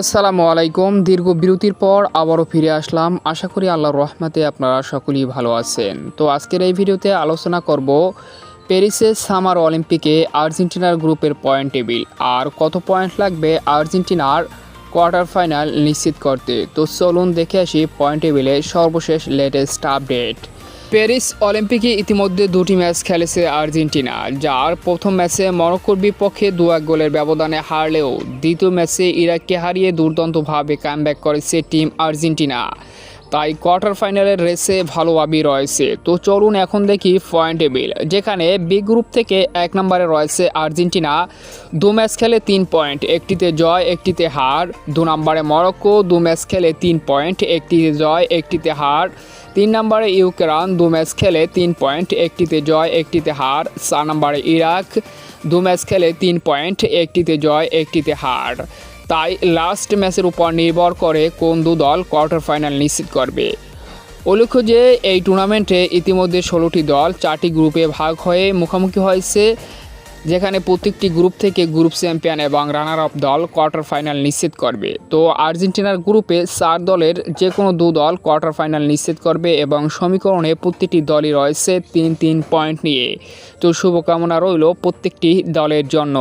আসসালামু আলাইকুম। দীর্ঘ বিরতির পর আবারও ফিরে আসলাম। আশা করি আল্লাহর রহমাতে আপনারা সকলেই ভালো আছেন। তো আজকের এই ভিডিওতে আলোচনা করব প্যারিসের সামার অলিম্পিকে আর্জেন্টিনার গ্রুপের পয়েন্ট টেবিল আর কত পয়েন্ট লাগবে আর্জেন্টিনার কোয়ার্টার ফাইনাল নিশ্চিত করতে। তো চলুন দেখে আসি পয়েন্ট টেবিলে সর্বশেষ লেটেস্ট আপডেট। প্যারিস অলিম্পিকে ইতিমধ্যে দুটি ম্যাচ খেলেছে আর্জেন্টিনা, যার প্রথম ম্যাচে মরক্কোর বিপক্ষে দু এক গোলের ব্যবধানে হারলেও দ্বিতীয় ম্যাচে ইরাককে হারিয়ে দুর্দান্তভাবে কামব্যাক করেছে টিম আর্জেন্টিনা। তাই কোয়ার্টার ফাইনালের রেসে ভালোভাবেই রয়েছে। তো চলুন এখন দেখি পয়েন্ট টেবিল যেখানে বি গ্রুপ থেকে এক নম্বরে রয়েছে আর্জেন্টিনা। দু ম্যাচ খেলে তিন পয়েন্ট একটিতে জয়, একটিতে হার। দু নম্বরে মরক্কো, দু ম্যাচ খেলে তিন পয়েন্ট একটিতে জয়, একটিতে হার। তিন নম্বরে ইউক্রেন, দু ম্যাচ খেলে তিন পয়েন্ট একটিতে জয়, একটিতে হার। চার নম্বরে ইরাক, দু ম্যাচ খেলে তিন পয়েন্ট একটিতে জয়, একটিতে হার। তাই লাস্ট ম্যাচের উপর নির্ভর করে কোন দু দল কোয়ার্টার ফাইনাল নিশ্চিত করবে। উল্লেখ্য যে এই টুর্নামেন্টে ইতিমধ্যে ষোলোটি দল চারটি গ্রুপে ভাগ হয়ে মুখোমুখি হয়েছে, যেখানে প্রত্যেকটি গ্রুপ থেকে গ্রুপ চ্যাম্পিয়ন এবং রানার আপ দল কোয়ার্টার ফাইনাল নিশ্চিত করবে। তো আর্জেন্টিনার গ্রুপে চার দলের যে কোনো দু দল কোয়ার্টার ফাইনাল নিশ্চিত করবে এবং সমীকরণে প্রত্যেকটি দলই রয়েছে তিন তিন পয়েন্ট নিয়ে। তো শুভকামনা রইল প্রত্যেকটি দলের জন্য।